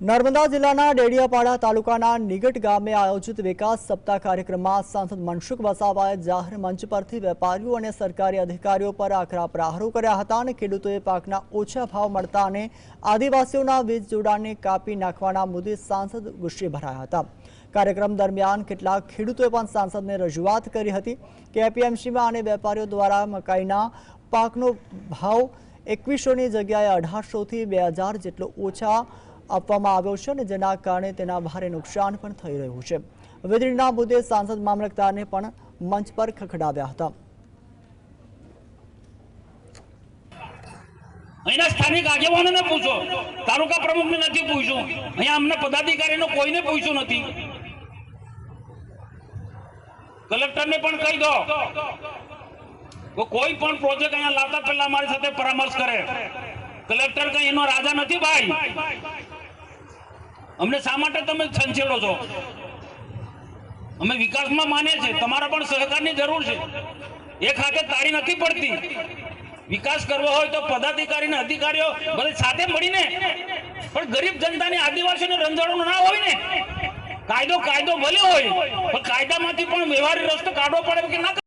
નર્મદા જિલ્લાના ડેડિયાપાડા તાલુકાના નિગટ ગામે આયોજિત વિકાસ સપ્તાહ કાર્યક્રમમાં સાંસદ મનસુખ વસાવાએ જાહેર મંચ પરથી વેપારીઓ અને સરકારી અધિકારીઓ પર આકરા પ્રહારો કર્યા હતા અને ખેડૂતોએ પાકના ઓછા ભાવ મળતા અને આદિવાસીઓના વીજ જોડાણને કાપી નાખવાના મુદ્દે સાંસદ ગુસ્સે ભરાયા હતા. કાર્યક્રમ દરમિયાન કેટલાક ખેડૂતોએ પણ સાંસદને રજૂઆત કરી હતી કે એપીએમસીમાં અને વેપારીઓ દ્વારા મકાઈના પાકનો ભાવ એકવીસોની જગ્યાએ અઢારસોથી બે હજાર જેટલો ઓછા આપવામાં આવ્યો છે અને જેના કારણે તેના ભારે નુકસાન પણ થઈ રહ્યું છે. વીજળીના મુદ્દે સાંસદ મામલતદારને પણ મંચ પર ખખડાવ્યા હતા. અહીંના સ્થાનિક આગેવાનોને પૂછો. તાલુકા પ્રમુખને નથી પૂછ્યું. અહીંયા અમને પદાધિકારીનો કોઈને પૂછ્યું નથી. કલેક્ટરને પણ કહી દો કોઈ પણ પ્રોજેક્ટ અહીંયા લાવતા પહેલા અમારી સાથે પરામર્શ કરે. કલેક્ટર કઈ એનો રાજા નથી ભાઈ. અમને શા માટે તમે છંછેડો છો? અમે વિકાસમાં માને છે તમારા પણ સહકારની જરૂર છે. એક હાથે તાળી નથી પડતી. વિકાસ કરવો હોય તો પદાધિકારી અધિકારીઓ બધે સાથે મળીને, પણ ગરીબ જનતાની આદિવાસીઓને રંજાડવાનું ના હોય ને. કાયદો કાયદો ભલે હોય, પણ કાયદામાંથી પણ વ્યવહારિક રસ્તો કાઢવો પડે કે ના